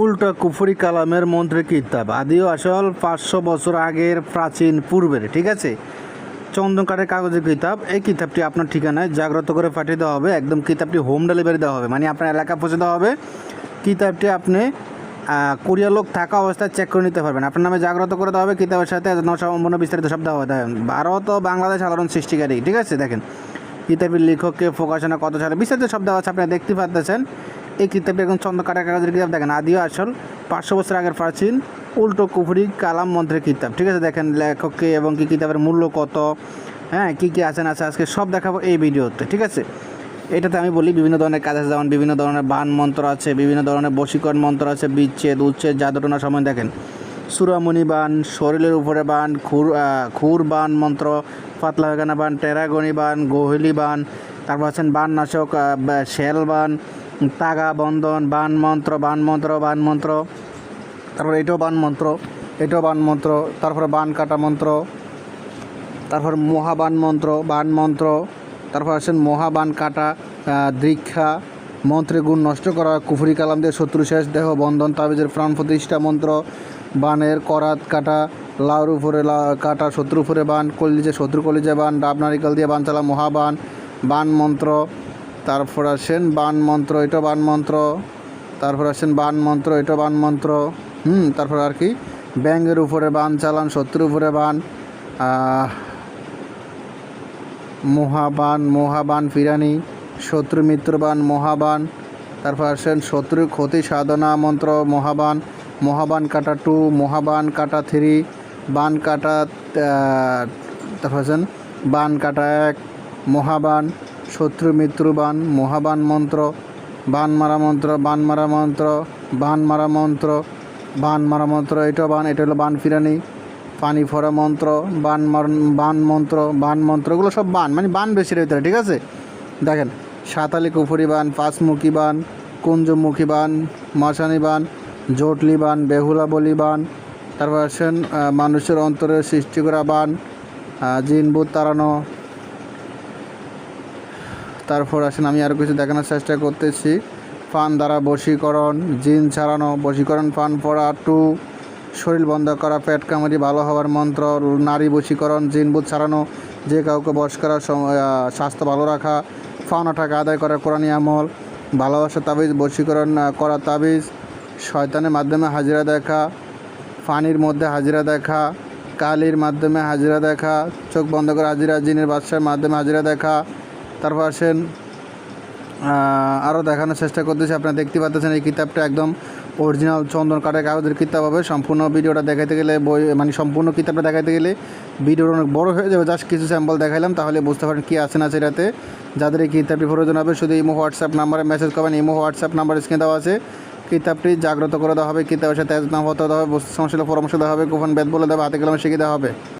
উল্টা কুফরি কালামের মন্ত্রে কিতাব আদিও আসল পাঁচশো বছর আগের প্রাচীন পূর্বের, ঠিক আছে? চন্দন কাঠের কাগজের কিতাব এই কিতাবটি আপনার ঠিকানায় জাগ্রত করে পাঠিয়ে দেওয়া হবে। একদম কিতাবটি হোম ডেলিভারি দেওয়া হবে। মানে আপনার এলাকা পৌঁছে দেওয়া হবে। কিতাবটি আপনি কুরিয়ার লোক থাকা অবস্থায় চেক করে নিতে পারবেন। আপনার নামে জাগ্রত করে দেওয়া হবে। কিতাবের সাথে সম্পূর্ণ বিস্তারিত সব দেওয়া হবে। ভারত ও বাংলাদেশ সাধারণ সৃষ্টিকারী, ঠিক আছে? দেখেন, কিতাবের লেখককে প্রকাশনা কত সালে বিস্তারিত সব দেওয়া আছে আপনারা দেখতে পাচ্ছেন এই কিতাবটি এখন চন্দ্র কাটা কাগজের কিতাব। দেখেন, আদিও আসল, পাঁচশো বছর আগের প্রাচীন, উল্টো কুফরি, কালাম মন্ত্রের কিতাব। ঠিক আছে, দেখেন লেখককে এবং কি কিতাবের মূল্য কত হ্যাঁ কী কী আছে না আছে, আজকে সব দেখাবো এই ভিডিওতে, ঠিক আছে? এটাতে আমি বলি, বিভিন্ন ধরনের কাজ আছে যেমন বিভিন্ন ধরনের বান মন্ত্র আছে, বিভিন্ন ধরনের বশীকরণ মন্ত্র আছে, বিচ্ছেদ, উচ্ছেদ, জাদুটনা সময় দেখেন। সুরামণি বান, শরীরের উপরে বান, খুর খুর বান মন্ত্র, পাতলা বেগানা বান, টেরাগনি বান, গোহিলি বান, তারপর আছেন বান নাশক শেল বান তাগা, বন্ধন, বান মন্ত্র বান মন্ত্র বান মন্ত্র। তারপর এটাও বান মন্ত্র, এটাও বান মন্ত্র, তারপরে বান কাটা মন্ত্র। তারপর মহাবান মন্ত্র, বান মন্ত্র। তারপর আছেন মহাবান কাটা দীক্ষা মন্ত্রে গুণ নষ্ট করা, কুফরি কালাম দিয়ে শত্রু শেষ দেহ, বন্ধন, তাবিজের প্রাণ প্রতিষ্ঠা মন্ত্র। বানের করাত কাটা, লাউর উপরে কাটা শত্রু উপরে বান, কলিজে শত্রু কলিজে বান, ডাব নারিকেল দিয়ে বান চালা মহাবান। বান মন্ত্র তারপর আসেন বান মন্ত্র, এটা বান মন্ত্র। তারপর আসেন বান মন্ত্র, এটা বান মন্ত্র। হুম, তারপর আর কি? ব্যাঙের উপরে বান চালান, শত্রুর উপরে বান। মহাবান মহাবান ফিরানি শত্রু মিত্রবান মহাবান। তারপর আসেন শত্রু ক্ষতি সাধনা মন্ত্র, মহাবান। মহাবান কাটা টু, মহাবান কাটা থ্রি। বান কাটা তারপর আছেন বান কাটা এক, মহাবান। শত্রু মিত্রবান মহাবান মন্ত্র, বান মারা মন্ত্র, বান মারা মন্ত্র, বান মারা মন্ত্র, বান মারা মন্ত্র, এটা বান, এটা হলো বান ফিরানি, পানি ফরা মন্ত্র, বান মার- বান মন্ত্র বান মন্ত্র, এগুলো সব বান মানে বান বেশি রয়েছে ঠিক আছে? দেখেন, সাতালি কুফুরি বান, পাঁচমুখী বান, কুঞ্জমুখী বান মশানি বান, জটলি বান, বেহুলা বলি বান, তারপর আসেন মানুষের অন্তরে সৃষ্টি করা বান জিনবুত তাড়ানো তারপর আসেন, আমি আর কিছু দেখানোর চেষ্টা করতেছি। ফান দ্বারা বশীকরণ, জিন ছাড়ানো, বশীকরণ ফান পড়া, টু, শরীর বন্ধ করা, পেট কামারি ভালো হওয়ার মন্ত্র, নারী বশীকরণ জিনবুত ছাড়ানো, যে কাউকে বশ করা স্বাস্থ্য ভালো রাখা ফাওনা টাকা আদায় করা, কোরআনী আমল, ভালোবাসা, তাবিজ, বশীকরণ করা, তাবিজ, শয়তানের মাধ্যমে হাজিরা দেখা পানির মধ্যে হাজিরা দেখা, কালির মাধ্যমে হাজিরা দেখা, চোখ বন্ধ করে হাজিরা জিনের বাদশার মাধ্যমে হাজিরা দেখা তারপর আসেন আরও দেখানোর চেষ্টা করতেছি। আপনারা দেখতে পাচ্ছেন এই কিতাবটা একদম অরিজিনাল চন্দন কাঠের কাগজের কিতাব হবে। সম্পূর্ণ ভিডিওটা দেখাতে গেলে বই মানে সম্পূর্ণ কিতাবটা দেখাতে গেলে ভিডিওটা অনেক বড় হয়ে যাবে। জাস্ট কিছু স্যাম্পল দেখাইলাম, তাহলে বুঝতে পারেন কী আছে না সেটাতে যাদের এই কিতাবটি প্রয়োজন হবে, শুধু ইমো, হোয়াটসঅ্যাপ নাম্বারে মেসেজ করবেন। ইমো, হোয়াটসঅ্যাপ নাম্বার স্ক্রিনে দেওয়া আছে। কিতাবটি জাগ্রত করে দেওয়া হবে, কিতাবের সাথে নাম হতে দেওয়া হবে, বস্তু সমস্যা পরামর্শ দেওয়া হবে, গোপন বেদ বলে দেওয়া হাতে কলমে শিখিয়ে দেওয়া হবে।